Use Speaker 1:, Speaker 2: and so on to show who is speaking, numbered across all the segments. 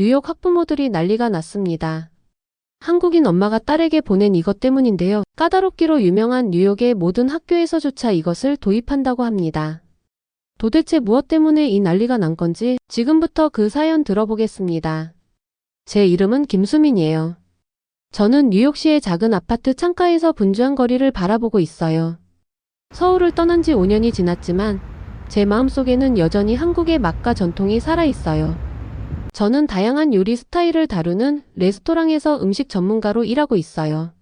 Speaker 1: 뉴욕 학부모들이 난리가 났습니다. 한국인 엄마가 딸에게 보낸 이것 때문인데요. 까다롭기로 유명한 뉴욕의 모든 학교에서조차 이것을 도입한다고 합니다. 도대체 무엇 때문에 이 난리가 난 건지 지금부터 그 사연 들어보겠습니다. 제 이름은 김수민이에요. 저는 뉴욕시의 작은 아파트 창가에서 분주한 거리를 바라보고 있어요. 서울을 떠난 지 5년이 지났지만 제 마음속에는 여전히 한국의 맛과 전통이 살아있어요. 저는 다양한 요리 스타일을 다루는 레스토랑에서 음식 전문가로 일하고 있어요.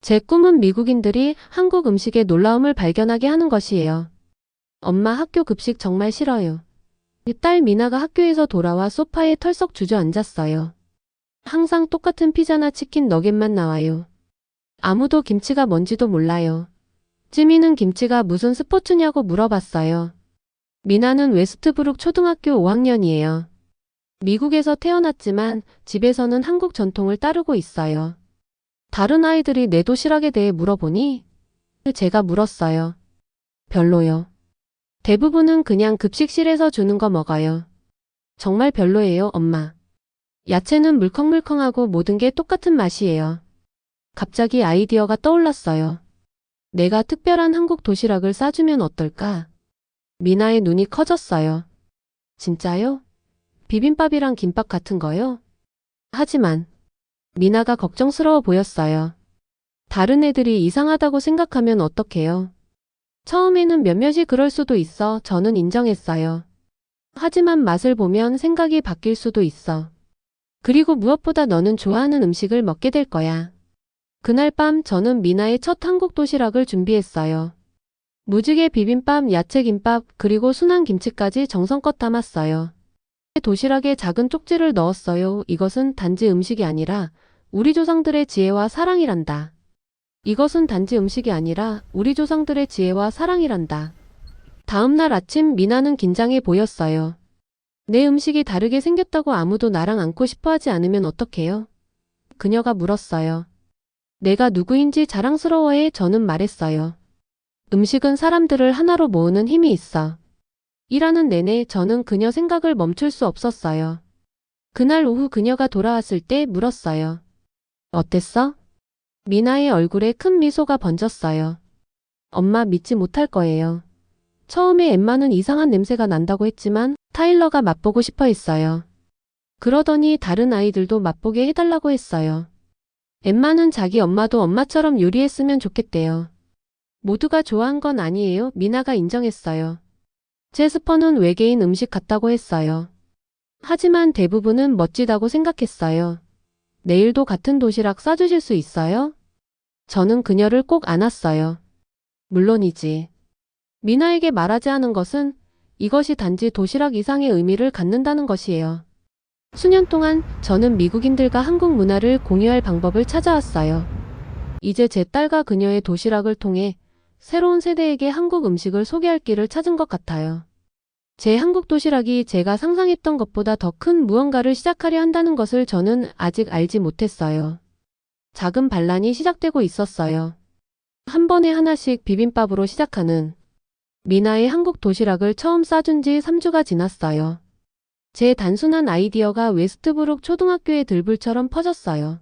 Speaker 1: 제 꿈은 미국인들이 한국 음식의 놀라움을 발견하게 하는 것이에요. 엄마 학교 급식 정말 싫어요. 딸 미나가 학교에서 돌아와 소파에 털썩 주저앉았어요. 항상 똑같은 피자나 치킨 너겟만 나와요. 아무도 김치가 뭔지도 몰라요. 찌미는 김치가 무슨 스포츠냐고 물어봤어요. 미나는 웨스트브룩 초등학교 5학년이에요. 미국에서 태어났지만 집에서는 한국 전통을 따르고 있어요. 다른 아이들이 내 도시락에 대해 물어보니 제가 물었어요. 별로요. 대부분은 그냥 급식실에서 주는 거 먹어요. 정말 별로예요, 엄마. 야채는 물컹물컹하고 모든 게 똑같은 맛이에요. 갑자기 아이디어가 떠올랐어요. 내가 특별한 한국 도시락을 싸주면 어떨까? 미나의 눈이 커졌어요. 진짜요? 비빔밥이랑 김밥 같은 거요? 하지만 미나가 걱정스러워 보였어요. 다른 애들이 이상하다고 생각하면 어떡해요? 처음에는 몇몇이 그럴 수도 있어 저는 인정했어요. 하지만 맛을 보면 생각이 바뀔 수도 있어. 그리고 무엇보다 너는 좋아하는 음식을 먹게 될 거야. 그날 밤 저는 미나의 첫 한국 도시락을 준비했어요. 무지개 비빔밥, 야채 김밥, 그리고 순한 김치까지 정성껏 담았어요. 도시락에 작은 쪽지를 넣었어요. 이것은 단지 음식이 아니라 우리 조상들의 지혜와 사랑이란다. 이것은 단지 음식이 아니라 우리 조상들의 지혜와 사랑이란다. 다음 날 아침 미나는 긴장해 보였어요. 내 음식이 다르게 생겼다고 아무도 나랑 앉고 싶어 하지 않으면 어떡해요? 그녀가 물었어요. 내가 누구인지 자랑스러워해 저는 말했어요. 음식은 사람들을 하나로 모으는 힘이 있어. 일하는 내내 저는 그녀 생각을 멈출 수 없었어요. 그날 오후 그녀가 돌아왔을 때 물었어요. 어땠어? 미나의 얼굴에 큰 미소가 번졌어요. 엄마 믿지 못할 거예요. 처음에 엠마는 이상한 냄새가 난다고 했지만 타일러가 맛보고 싶어 했어요. 그러더니 다른 아이들도 맛보게 해달라고 했어요. 엠마는 자기 엄마도 엄마처럼 요리했으면 좋겠대요. 모두가 좋아한 건 아니에요. 미나가 인정했어요. 제 스퍼는 외계인 음식 같다고 했어요. 하지만 대부분은 멋지다고 생각했어요. 내일도 같은 도시락 싸주실 수 있어요? 저는 그녀를 꼭 안았어요. 물론이지. 미나에게 말하지 않은 것은 이것이 단지 도시락 이상의 의미를 갖는다는 것이에요. 수년 동안 저는 미국인들과 한국 문화를 공유할 방법을 찾아왔어요. 이제 제 딸과 그녀의 도시락을 통해 새로운 세대에게 한국 음식을 소개할 길을 찾은 것 같아요. 제 한국 도시락이 제가 상상했던 것보다 더 큰 무언가를 시작하려 한다는 것을 저는 아직 알지 못했어요. 작은 반란이 시작되고 있었어요. 한 번에 하나씩 비빔밥으로 시작하는 미나의 한국 도시락을 처음 싸준 지 3주가 지났어요. 제 단순한 아이디어가 웨스트브룩 초등학교의 들불처럼 퍼졌어요.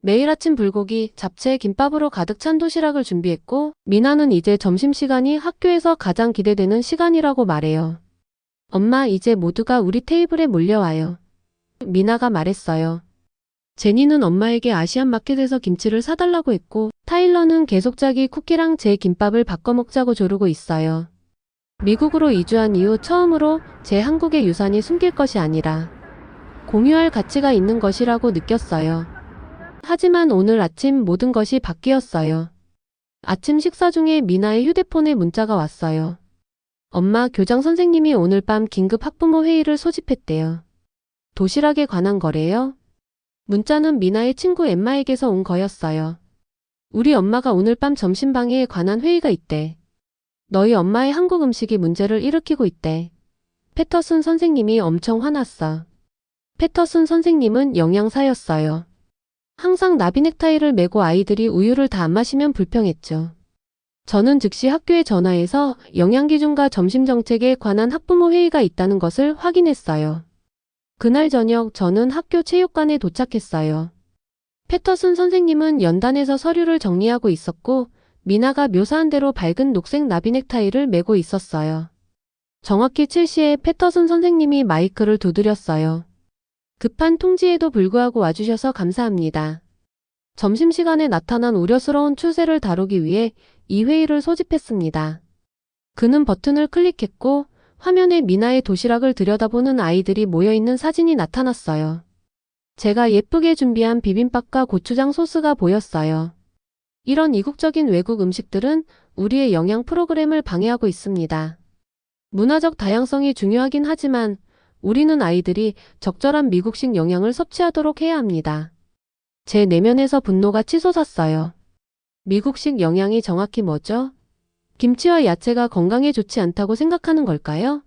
Speaker 1: 매일 아침 불고기, 잡채, 김밥으로 가득 찬 도시락을 준비했고, 미나는 이제 점심시간이 학교에서 가장 기대되는 시간이라고 말해요. 엄마, 이제 모두가 우리 테이블에 몰려와요. 미나가 말했어요. 제니는 엄마에게 아시안 마켓에서 김치를 사달라고 했고, 타일러는 계속 자기 쿠키랑 제 김밥을 바꿔 먹자고 조르고 있어요. 미국으로 이주한 이후 처음으로 제 한국의 유산이 숨길 것이 아니라 공유할 가치가 있는 것이라고 느꼈어요. 하지만 오늘 아침 모든 것이 바뀌었어요. 아침 식사 중에 미나의 휴대폰에 문자가 왔어요. 엄마 교장 선생님이 오늘 밤 긴급 학부모 회의를 소집했대요. 도시락에 관한 거래요? 문자는 미나의 친구 엠마에게서 온 거였어요. 우리 엄마가 오늘 밤 점심방해에 관한 회의가 있대. 너희 엄마의 한국 음식이 문제를 일으키고 있대. 패터슨 선생님이 엄청 화났어. 패터슨 선생님은 영양사였어요. 항상 나비 넥타이를 메고 아이들이 우유를 다 안 마시면 불평했죠. 저는 즉시 학교에 전화해서 영양기준과 점심정책에 관한 학부모 회의가 있다는 것을 확인했어요. 그날 저녁 저는 학교 체육관에 도착했어요. 패터슨 선생님은 연단에서 서류를 정리하고 있었고, 미나가 묘사한 대로 밝은 녹색 나비 넥타이를 메고 있었어요. 정확히 7시에 패터슨 선생님이 마이크를 두드렸어요. 급한 통지에도 불구하고 와주셔서 감사합니다. 점심시간에 나타난 우려스러운 추세를 다루기 위해 이 회의를 소집했습니다. 그는 버튼을 클릭했고 화면에 미나의 도시락을 들여다보는 아이들이 모여있는 사진이 나타났어요. 제가 예쁘게 준비한 비빔밥과 고추장 소스가 보였어요. 이런 이국적인 외국 음식들은 우리의 영양 프로그램을 방해하고 있습니다. 문화적 다양성이 중요하긴 하지만 우리는 아이들이 적절한 미국식 영양을 섭취하도록 해야 합니다. 제 내면에서 분노가 치솟았어요. 미국식 영양이 정확히 뭐죠? 김치와 야채가 건강에 좋지 않다고 생각하는 걸까요?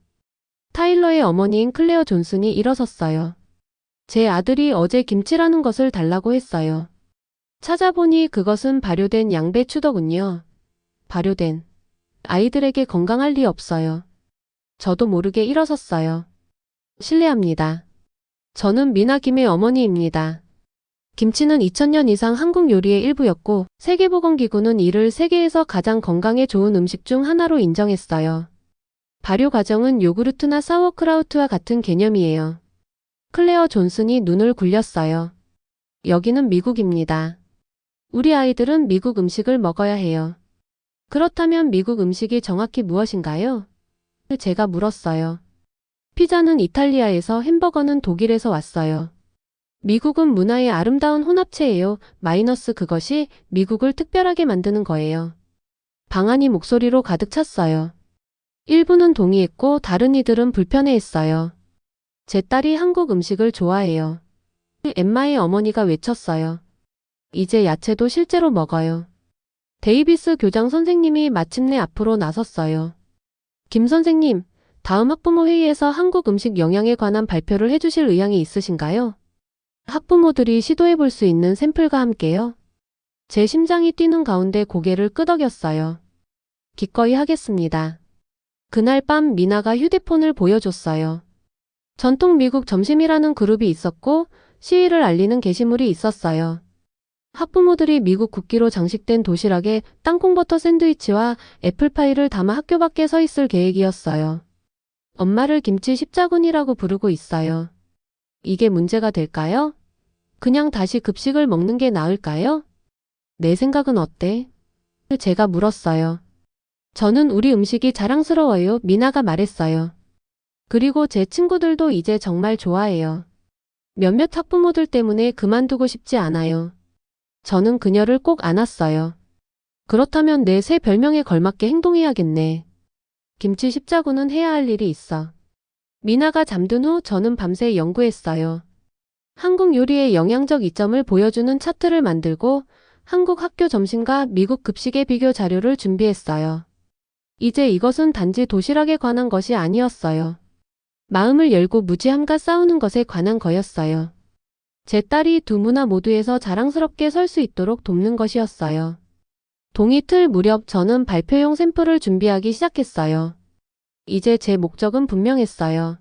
Speaker 1: 타일러의 어머니인 클레어 존슨이 일어섰어요. 제 아들이 어제 김치라는 것을 달라고 했어요. 찾아보니 그것은 발효된 양배추더군요. 발효된. 아이들에게 건강할 리 없어요. 저도 모르게 일어섰어요. 실례합니다. 저는 미나 김의 어머니입니다. 김치는 2000년 이상 한국 요리의 일부였고 세계보건기구는 이를 세계에서 가장 건강에 좋은 음식 중 하나로 인정했어요. 발효 과정은 요구르트나 사워크라우트와 같은 개념이에요. 클레어 존슨이 눈을 굴렸어요. 여기는 미국입니다. 우리 아이들은 미국 음식을 먹어야 해요. 그렇다면 미국 음식이 정확히 무엇인가요? 제가 물었어요. 피자는 이탈리아에서 햄버거는 독일에서 왔어요. 미국은 문화의 아름다운 혼합체예요. 마이너스 그것이 미국을 특별하게 만드는 거예요. 방안이 목소리로 가득 찼어요. 일부는 동의했고 다른 이들은 불편해했어요. 제 딸이 한국 음식을 좋아해요. 엠마의 어머니가 외쳤어요. 이제 야채도 실제로 먹어요. 데이비스 교장 선생님이 마침내 앞으로 나섰어요. 김 선생님, 다음 학부모 회의에서 한국 음식 영양에 관한 발표를 해주실 의향이 있으신가요? 학부모들이 시도해 볼 수 있는 샘플과 함께요. 제 심장이 뛰는 가운데 고개를 끄덕였어요. 기꺼이 하겠습니다. 그날 밤 미나가 휴대폰을 보여줬어요. 전통 미국 점심이라는 그룹이 있었고 시위를 알리는 게시물이 있었어요. 학부모들이 미국 국기로 장식된 도시락에 땅콩버터 샌드위치와 애플파이를 담아 학교 밖에 서 있을 계획이었어요. 엄마를 김치 십자군이라고 부르고 있어요. 이게 문제가 될까요? 그냥 다시 급식을 먹는 게 나을까요? 내 생각은 어때? 제가 물었어요. 저는 우리 음식이 자랑스러워요. 미나가 말했어요. 그리고 제 친구들도 이제 정말 좋아해요. 몇몇 학부모들 때문에 그만두고 싶지 않아요. 저는 그녀를 꼭 안았어요. 그렇다면 내 새 별명에 걸맞게 행동해야겠네. 김치 십자구는 해야 할 일이 있어. 미나가 잠든 후 저는 밤새 연구했어요. 한국 요리의 영양적 이점을 보여주는 차트를 만들고 한국 학교 점심과 미국 급식의 비교 자료를 준비했어요. 이제 이것은 단지 도시락에 관한 것이 아니었어요. 마음을 열고 무지함과 싸우는 것에 관한 거였어요. 제 딸이 두 문화 모두에서 자랑스럽게 설 수 있도록 돕는 것이었어요. 동이 틀 무렵 저는 발표용 샘플을 준비하기 시작했어요. 이제 제 목적은 분명했어요.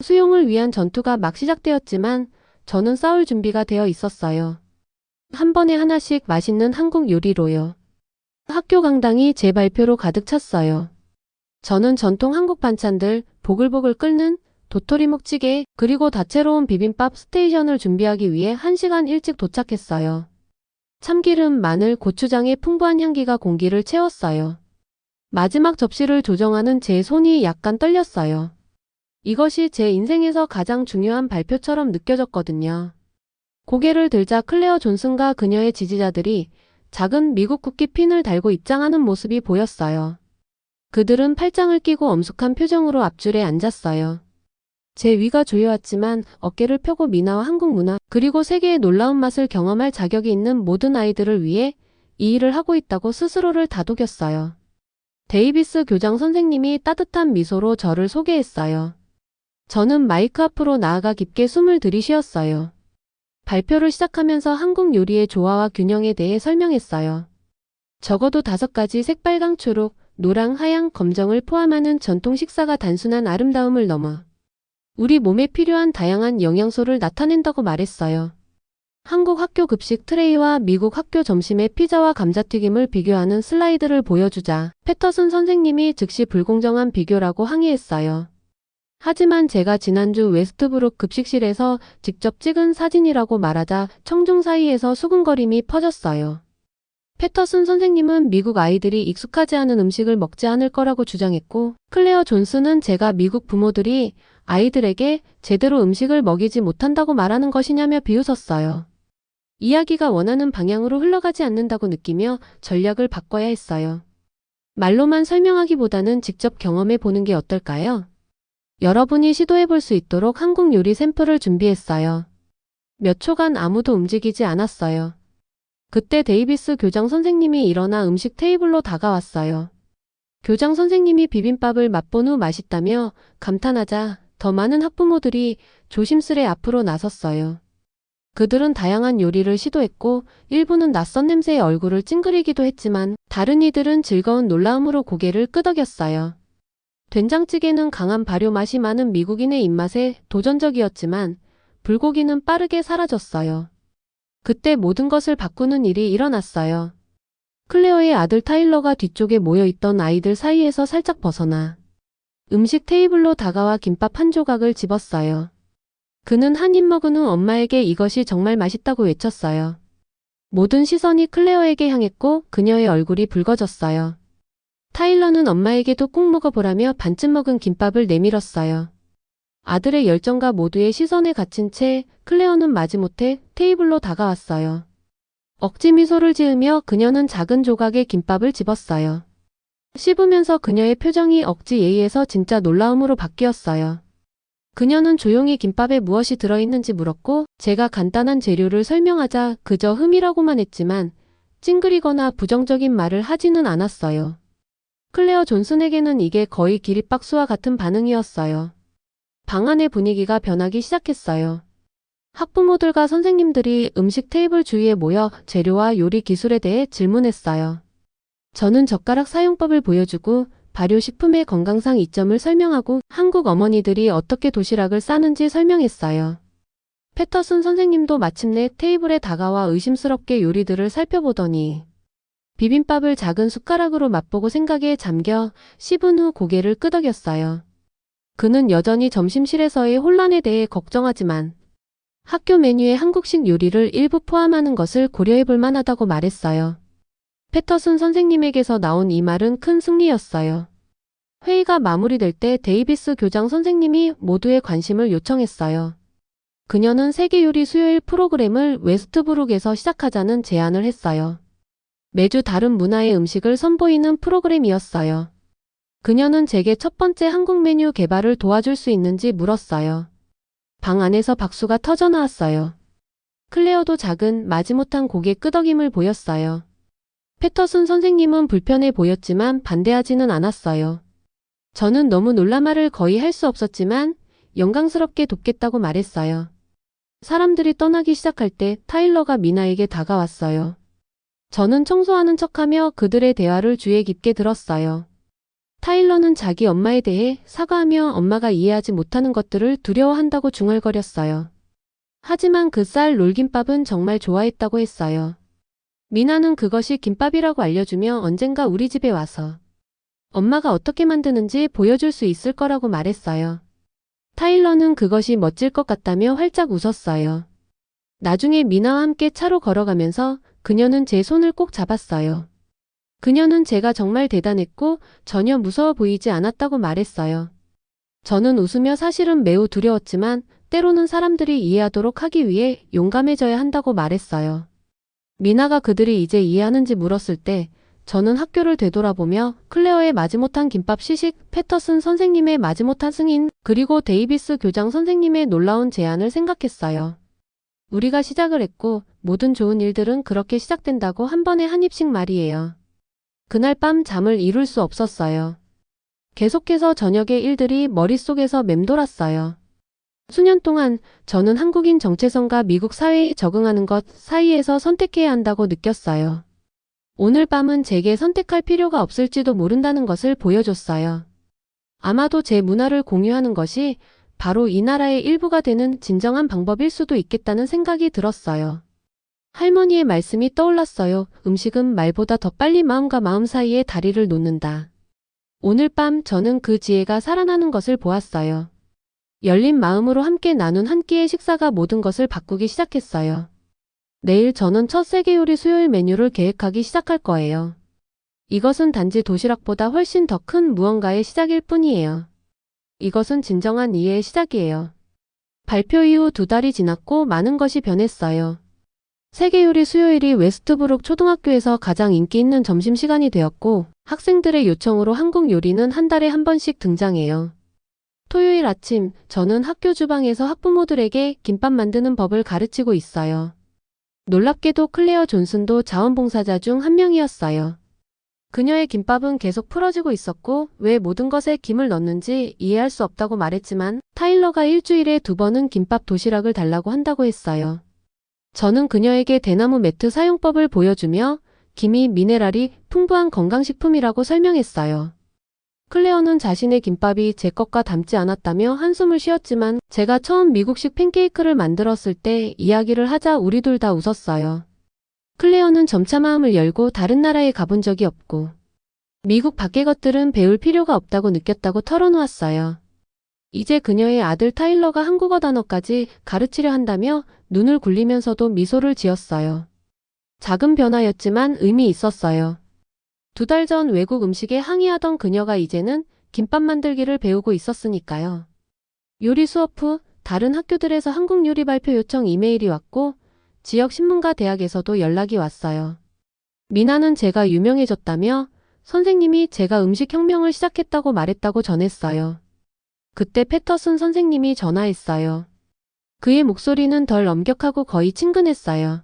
Speaker 1: 수용을 위한 전투가 막 시작되었지만 저는 싸울 준비가 되어 있었어요. 한 번에 하나씩 맛있는 한국 요리로요. 학교 강당이 제 발표로 가득 찼어요. 저는 전통 한국 반찬들, 보글보글 끓는 도토리 묵 찌개, 그리고 다채로운 비빔밥 스테이션을 준비하기 위해 1시간 일찍 도착했어요. 참기름, 마늘, 고추장의 풍부한 향기가 공기를 채웠어요. 마지막 접시를 조정하는 제 손이 약간 떨렸어요. 이것이 제 인생에서 가장 중요한 발표처럼 느껴졌거든요. 고개를 들자 클레어 존슨과 그녀의 지지자들이 작은 미국 국기 핀을 달고 입장하는 모습이 보였어요. 그들은 팔짱을 끼고 엄숙한 표정으로 앞줄에 앉았어요. 제 위가 조여왔지만 어깨를 펴고 미나와 한국 문화 그리고 세계의 놀라운 맛을 경험할 자격이 있는 모든 아이들을 위해 이 일을 하고 있다고 스스로를 다독였어요. 데이비스 교장 선생님이 따뜻한 미소로 저를 소개했어요. 저는 마이크 앞으로 나아가 깊게 숨을 들이쉬었어요. 발표를 시작하면서 한국 요리의 조화와 균형에 대해 설명했어요. 적어도 다섯 가지 색빨강 초록, 노랑, 하양, 검정을 포함하는 전통 식사가 단순한 아름다움을 넘어 우리 몸에 필요한 다양한 영양소를 나타낸다고 말했어요. 한국 학교 급식 트레이와 미국 학교 점심의 피자와 감자튀김을 비교하는 슬라이드를 보여주자 패터슨 선생님이 즉시 불공정한 비교라고 항의했어요. 하지만 제가 지난주 웨스트브룩 급식실에서 직접 찍은 사진이라고 말하자 청중 사이에서 수군거림이 퍼졌어요. 패터슨 선생님은 미국 아이들이 익숙하지 않은 음식을 먹지 않을 거라고 주장했고, 클레어 존슨은 제가 미국 부모들이 아이들에게 제대로 음식을 먹이지 못한다고 말하는 것이냐며 비웃었어요. 이야기가 원하는 방향으로 흘러가지 않는다고 느끼며 전략을 바꿔야 했어요. 말로만 설명하기보다는 직접 경험해 보는 게 어떨까요? 여러분이 시도해 볼 수 있도록 한국 요리 샘플을 준비했어요. 몇 초간 아무도 움직이지 않았어요. 그때 데이비스 교장 선생님이 일어나 음식 테이블로 다가왔어요. 교장 선생님이 비빔밥을 맛본 후 맛있다며 감탄하자 더 많은 학부모들이 조심스레 앞으로 나섰어요. 그들은 다양한 요리를 시도했고 일부는 낯선 냄새에 얼굴을 찡그리기도 했지만 다른 이들은 즐거운 놀라움으로 고개를 끄덕였어요. 된장찌개는 강한 발효 맛이 많은 미국인의 입맛에 도전적이었지만 불고기는 빠르게 사라졌어요. 그때 모든 것을 바꾸는 일이 일어났어요. 클레어의 아들 타일러가 뒤쪽에 모여있던 아이들 사이에서 살짝 벗어나 음식 테이블로 다가와 김밥 한 조각을 집었어요. 그는 한 입 먹은 후 엄마에게 이것이 정말 맛있다고 외쳤어요. 모든 시선이 클레어에게 향했고 그녀의 얼굴이 붉어졌어요. 타일러는 엄마에게도 꼭 먹어보라며 반쯤 먹은 김밥을 내밀었어요. 아들의 열정과 모두의 시선에 갇힌 채 클레어는 마지못해 테이블로 다가왔어요. 억지 미소를 지으며 그녀는 작은 조각의 김밥을 집었어요. 씹으면서 그녀의 표정이 억지 예의에서 진짜 놀라움으로 바뀌었어요. 그녀는 조용히 김밥에 무엇이 들어있는지 물었고 제가 간단한 재료를 설명하자 그저 흠이라고만 했지만 찡그리거나 부정적인 말을 하지는 않았어요. 클레어 존슨에게는 이게 거의 기립박수와 같은 반응이었어요. 방 안의 분위기가 변하기 시작했어요. 학부모들과 선생님들이 음식 테이블 주위에 모여 재료와 요리 기술에 대해 질문했어요. 저는 젓가락 사용법을 보여주고 발효식품의 건강상 이점을 설명하고 한국 어머니들이 어떻게 도시락을 싸는지 설명했어요. 패터슨 선생님도 마침내 테이블에 다가와 의심스럽게 요리들을 살펴보더니 비빔밥을 작은 숟가락으로 맛보고 생각에 잠겨 씹은 후 고개를 끄덕였어요. 그는 여전히 점심실에서의 혼란에 대해 걱정하지만 학교 메뉴에 한국식 요리를 일부 포함하는 것을 고려해 볼 만하다고 말했어요. 패터슨 선생님에게서 나온 이 말은 큰 승리였어요. 회의가 마무리될 때 데이비스 교장 선생님이 모두의 관심을 요청했어요. 그녀는 세계 요리 수요일 프로그램을 웨스트브룩에서 시작하자는 제안을 했어요. 매주 다른 문화의 음식을 선보이는 프로그램이었어요. 그녀는 제게 첫 번째 한국 메뉴 개발을 도와줄 수 있는지 물었어요. 방 안에서 박수가 터져 나왔어요. 클레어도 작은 마지못한 고개 끄덕임을 보였어요. 패터슨 선생님은 불편해 보였지만 반대하지는 않았어요. 저는 너무 놀라 말을 거의 할 수 없었지만 영광스럽게 돕겠다고 말했어요. 사람들이 떠나기 시작할 때 타일러가 미나에게 다가왔어요. 저는 청소하는 척하며 그들의 대화를 주의 깊게 들었어요. 타일러는 자기 엄마에 대해 사과하며 엄마가 이해하지 못하는 것들을 두려워한다고 중얼거렸어요. 하지만 그 쌀 롤김밥은 정말 좋아했다고 했어요. 미나는 그것이 김밥이라고 알려주며 언젠가 우리 집에 와서 엄마가 어떻게 만드는지 보여줄 수 있을 거라고 말했어요. 타일러는 그것이 멋질 것 같다며 활짝 웃었어요. 나중에 미나와 함께 차로 걸어가면서 그녀는 제 손을 꼭 잡았어요. 그녀는 제가 정말 대단했고 전혀 무서워 보이지 않았다고 말했어요. 저는 웃으며 사실은 매우 두려웠지만 때로는 사람들이 이해하도록 하기 위해 용감해져야 한다고 말했어요. 미나가 그들이 이제 이해하는지 물었을 때 저는 학교를 되돌아보며 클레어의 마지못한 김밥 시식, 패터슨 선생님의 마지못한 승인, 그리고 데이비스 교장 선생님의 놀라운 제안을 생각했어요. 우리가 시작을 했고 모든 좋은 일들은 그렇게 시작된다고 한 번에 한 입씩 말이에요. 그날 밤 잠을 이룰 수 없었어요. 계속해서 저녁의 일들이 머릿속에서 맴돌았어요. 수년 동안 저는 한국인 정체성과 미국 사회에 적응하는 것 사이에서 선택해야 한다고 느꼈어요. 오늘 밤은 제게 선택할 필요가 없을지도 모른다는 것을 보여줬어요. 아마도 제 문화를 공유하는 것이 바로 이 나라의 일부가 되는 진정한 방법일 수도 있겠다는 생각이 들었어요. 할머니의 말씀이 떠올랐어요. 음식은 말보다 더 빨리 마음과 마음 사이에 다리를 놓는다. 오늘 밤 저는 그 지혜가 살아나는 것을 보았어요. 열린 마음으로 함께 나눈 한 끼의 식사가 모든 것을 바꾸기 시작했어요. 내일 저는 첫 세계 요리 수요일 메뉴를 계획하기 시작할 거예요. 이것은 단지 도시락보다 훨씬 더 큰 무언가의 시작일 뿐이에요. 이것은 진정한 이해의 시작이에요. 발표 이후 두 달이 지났고 많은 것이 변했어요. 세계 요리 수요일이 웨스트브룩 초등학교에서 가장 인기 있는 점심시간이 되었고 학생들의 요청으로 한국 요리는 한 달에 한 번씩 등장해요. 토요일 아침 저는 학교 주방에서 학부모들에게 김밥 만드는 법을 가르치고 있어요. 놀랍게도 클레어 존슨도 자원봉사자 중 한 명이었어요. 그녀의 김밥은 계속 풀어지고 있었고 왜 모든 것에 김을 넣는지 이해할 수 없다고 말했지만 타일러가 일주일에 두 번은 김밥 도시락을 달라고 한다고 했어요. 저는 그녀에게 대나무 매트 사용법을 보여주며 김이 미네랄이 풍부한 건강식품이라고 설명했어요. 클레어는 자신의 김밥이 제 것과 닮지 않았다며 한숨을 쉬었지만 제가 처음 미국식 팬케이크를 만들었을 때 이야기를 하자 우리 둘 다 웃었어요. 클레어는 점차 마음을 열고 다른 나라에 가본 적이 없고 미국 밖의 것들은 배울 필요가 없다고 느꼈다고 털어놓았어요. 이제 그녀의 아들 타일러가 한국어 단어까지 가르치려 한다며 눈을 굴리면서도 미소를 지었어요. 작은 변화였지만 의미 있었어요. 두 달 전 외국 음식에 항의하던 그녀가 이제는 김밥 만들기를 배우고 있었으니까요. 요리 수업 후 다른 학교들에서 한국 요리 발표 요청 이메일이 왔고 지역 신문과 대학에서도 연락이 왔어요. 미나는 제가 유명해졌다며 선생님이 제가 음식 혁명을 시작했다고 말했다고 전했어요. 그때 패터슨 선생님이 전화했어요. 그의 목소리는 덜 엄격하고 거의 친근했어요.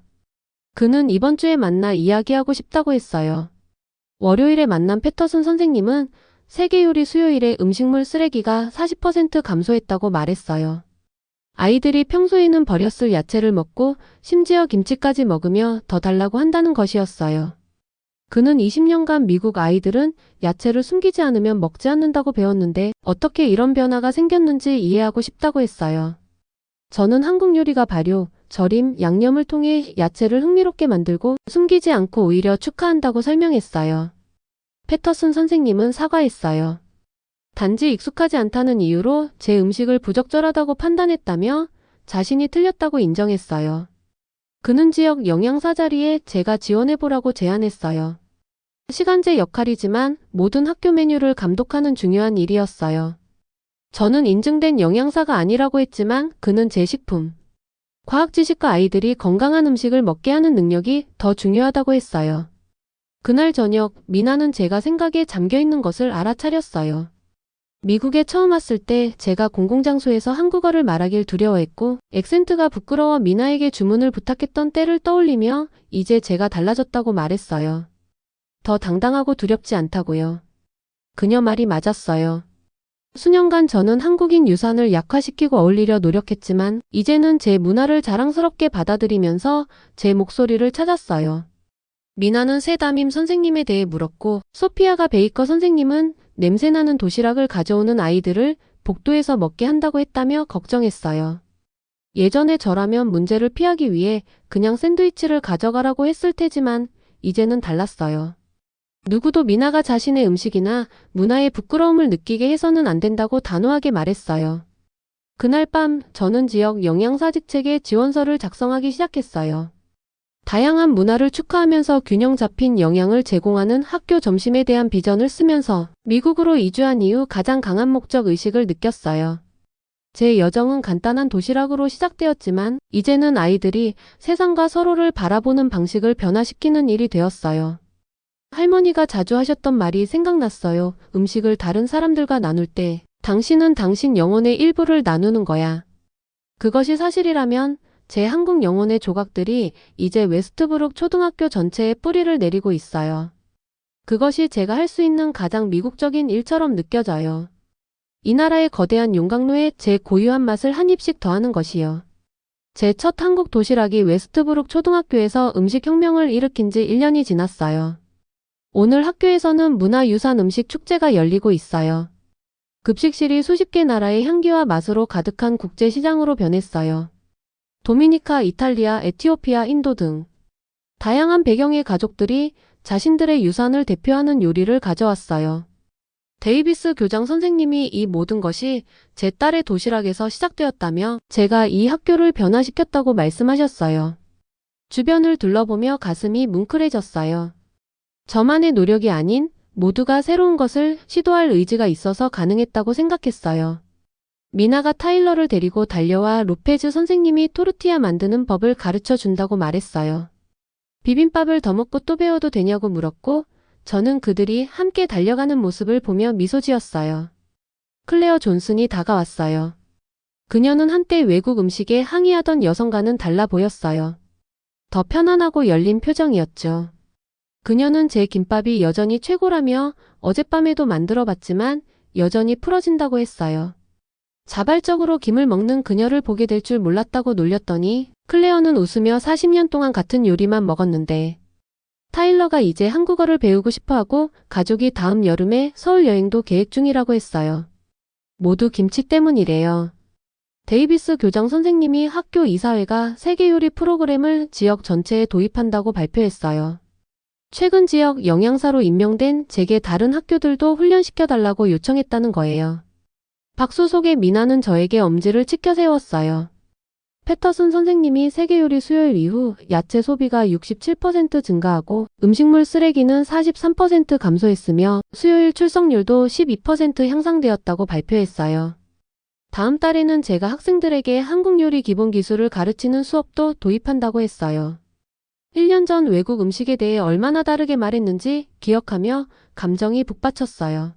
Speaker 1: 그는 이번 주에 만나 이야기하고 싶다고 했어요. 월요일에 만난 패터슨 선생님은 세계 요리 수요일에 음식물 쓰레기가 40% 감소했다고 말했어요. 아이들이 평소에는 버렸을 야채를 먹고 심지어 김치까지 먹으며 더 달라고 한다는 것이었어요. 그는 20년간 미국 아이들은 야채를 숨기지 않으면 먹지 않는다고 배웠는데 어떻게 이런 변화가 생겼는지 이해하고 싶다고 했어요. 저는 한국 요리가 발효, 절임, 양념을 통해 야채를 흥미롭게 만들고 숨기지 않고 오히려 축하한다고 설명했어요. 패터슨 선생님은 사과했어요. 단지 익숙하지 않다는 이유로 제 음식을 부적절하다고 판단했다며 자신이 틀렸다고 인정했어요. 그는 지역 영양사 자리에 제가 지원해보라고 제안했어요. 시간제 역할이지만 모든 학교 메뉴를 감독하는 중요한 일이었어요. 저는 인증된 영양사가 아니라고 했지만 그는 제 식품, 과학 지식과 아이들이 건강한 음식을 먹게 하는 능력이 더 중요하다고 했어요. 그날 저녁 미나는 제가 생각에 잠겨 있는 것을 알아차렸어요. 미국에 처음 왔을 때 제가 공공장소에서 한국어를 말하길 두려워했고 액센트가 부끄러워 미나에게 주문을 부탁했던 때를 떠올리며 이제 제가 달라졌다고 말했어요. 더 당당하고 두렵지 않다고요. 그녀 말이 맞았어요. 수년간 저는 한국인 유산을 약화시키고 어울리려 노력했지만 이제는 제 문화를 자랑스럽게 받아들이면서 제 목소리를 찾았어요. 미나는 새 담임 선생님에 대해 물었고 소피아가 베이커 선생님은 냄새나는 도시락을 가져오는 아이들을 복도에서 먹게 한다고 했다며 걱정했어요. 예전에 저라면 문제를 피하기 위해 그냥 샌드위치를 가져가라고 했을 테지만 이제는 달랐어요. 누구도 미나가 자신의 음식이나 문화에 부끄러움을 느끼게 해서는 안 된다고 단호하게 말했어요. 그날 밤 저는 지역 영양사직책에 지원서를 작성하기 시작했어요. 다양한 문화를 축하하면서 균형 잡힌 영양을 제공하는 학교 점심에 대한 비전을 쓰면서 미국으로 이주한 이후 가장 강한 목적 의식을 느꼈어요. 제 여정은 간단한 도시락으로 시작되었지만 이제는 아이들이 세상과 서로를 바라보는 방식을 변화시키는 일이 되었어요. 할머니가 자주 하셨던 말이 생각났어요. 음식을 다른 사람들과 나눌 때 당신은 당신 영혼의 일부를 나누는 거야. 그것이 사실이라면 제 한국 영혼의 조각들이 이제 웨스트브룩 초등학교 전체에 뿌리를 내리고 있어요. 그것이 제가 할 수 있는 가장 미국적인 일처럼 느껴져요. 이 나라의 거대한 용광로에 제 고유한 맛을 한 입씩 더하는 것이요. 제 첫 한국 도시락이 웨스트브룩 초등학교에서 음식혁명을 일으킨 지 1년이 지났어요. 오늘 학교에서는 문화유산 음식 축제가 열리고 있어요. 급식실이 수십 개 나라의 향기와 맛으로 가득한 국제 시장으로 변했어요. 도미니카, 이탈리아, 에티오피아, 인도 등 다양한 배경의 가족들이 자신들의 유산을 대표하는 요리를 가져왔어요. 데이비스 교장 선생님이 이 모든 것이 제 딸의 도시락에서 시작되었다며 제가 이 학교를 변화시켰다고 말씀하셨어요. 주변을 둘러보며 가슴이 뭉클해졌어요. 저만의 노력이 아닌 모두가 새로운 것을 시도할 의지가 있어서 가능했다고 생각했어요. 미나가 타일러를 데리고 달려와 로페즈 선생님이 토르티아 만드는 법을 가르쳐 준다고 말했어요. 비빔밥을 더 먹고 또 배워도 되냐고 물었고 저는 그들이 함께 달려가는 모습을 보며 미소 지었어요. 클레어 존슨이 다가왔어요. 그녀는 한때 외국 음식에 항의하던 여성과는 달라 보였어요. 더 편안하고 열린 표정이었죠. 그녀는 제 김밥이 여전히 최고라며 어젯밤에도 만들어 봤지만 여전히 풀어진다고 했어요. 자발적으로 김을 먹는 그녀를 보게 될 줄 몰랐다고 놀렸더니 클레어는 웃으며 40년 동안 같은 요리만 먹었는데 타일러가 이제 한국어를 배우고 싶어 하고 가족이 다음 여름에 서울 여행도 계획 중이라고 했어요. 모두 김치 때문이래요. 데이비스 교장 선생님이 학교 이사회가 세계 요리 프로그램을 지역 전체에 도입한다고 발표했어요. 최근 지역 영양사로 임명된 제게 다른 학교들도 훈련시켜달라고 요청했다는 거예요. 박수 속에 미나는 저에게 엄지를 치켜 세웠어요. 패터슨 선생님이 세계 요리 수요일 이후 야채 소비가 67% 증가하고 음식물 쓰레기는 43% 감소했으며 수요일 출석률도 12% 향상되었다고 발표했어요. 다음 달에는 제가 학생들에게 한국 요리 기본 기술을 가르치는 수업도 도입한다고 했어요. 1년 전 외국 음식에 대해 얼마나 다르게 말했는지 기억하며 감정이 북받쳤어요.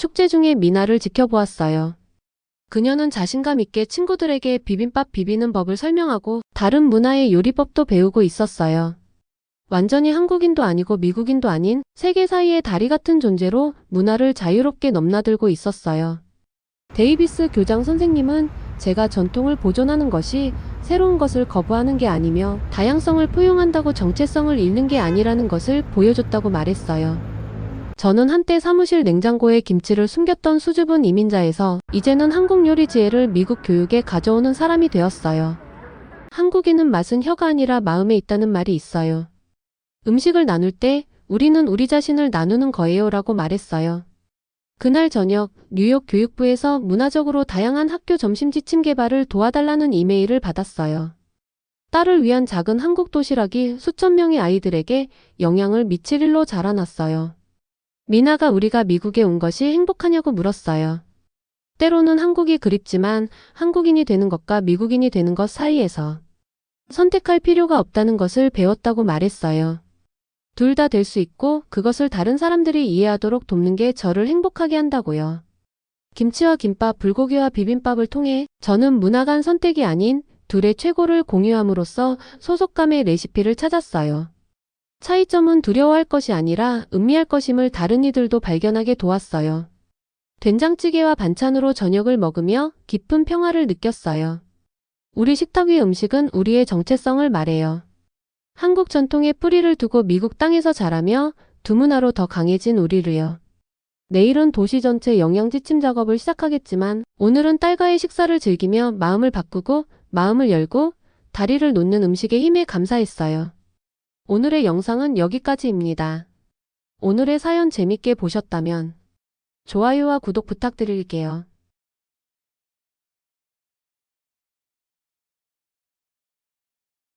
Speaker 1: 축제 중에 미나를 지켜보았어요. 그녀는 자신감 있게 친구들에게 비빔밥 비비는 법을 설명하고 다른 문화의 요리법도 배우고 있었어요. 완전히 한국인도 아니고 미국인도 아닌 세계 사이의 다리 같은 존재로 문화를 자유롭게 넘나들고 있었어요. 데이비스 교장 선생님은 제가 전통을 보존하는 것이 새로운 것을 거부하는 게 아니며 다양성을 포용한다고 정체성을 잃는 게 아니라는 것을 보여줬다고 말했어요. 저는 한때 사무실 냉장고에 김치를 숨겼던 수줍은 이민자에서 이제는 한국 요리 지혜를 미국 교육에 가져오는 사람이 되었어요. 한국인은 맛은 혀가 아니라 마음에 있다는 말이 있어요. 음식을 나눌 때 우리는 우리 자신을 나누는 거예요 라고 말했어요. 그날 저녁 뉴욕 교육부에서 문화적으로 다양한 학교 점심 지침 개발을 도와달라는 이메일을 받았어요. 딸을 위한 작은 한국 도시락이 수천 명의 아이들에게 영향을 미칠 일로 자라났어요. 미나가 우리가 미국에 온 것이 행복하냐고 물었어요. 때로는 한국이 그립지만 한국인이 되는 것과 미국인이 되는 것 사이에서 선택할 필요가 없다는 것을 배웠다고 말했어요. 둘 다 될 수 있고 그것을 다른 사람들이 이해하도록 돕는 게 저를 행복하게 한다고요. 김치와 김밥, 불고기와 비빔밥을 통해 저는 문화 간 선택이 아닌 둘의 최고를 공유함으로써 소속감의 레시피를 찾았어요. 차이점은 두려워할 것이 아니라 음미할 것임을 다른 이들도 발견하게 도왔어요. 된장찌개와 반찬으로 저녁을 먹으며 깊은 평화를 느꼈어요. 우리 식탁 위 음식은 우리의 정체성을 말해요. 한국 전통의 뿌리를 두고 미국 땅에서 자라며 두 문화로 더 강해진 우리를요. 내일은 도시 전체 영양 지침 작업을 시작하겠지만 오늘은 딸과의 식사를 즐기며 마음을 바꾸고 마음을 열고 다리를 놓는 음식의 힘에 감사했어요. 오늘의 영상은 여기까지입니다. 오늘의 사연 재밌게 보셨다면 좋아요와 구독 부탁드릴게요.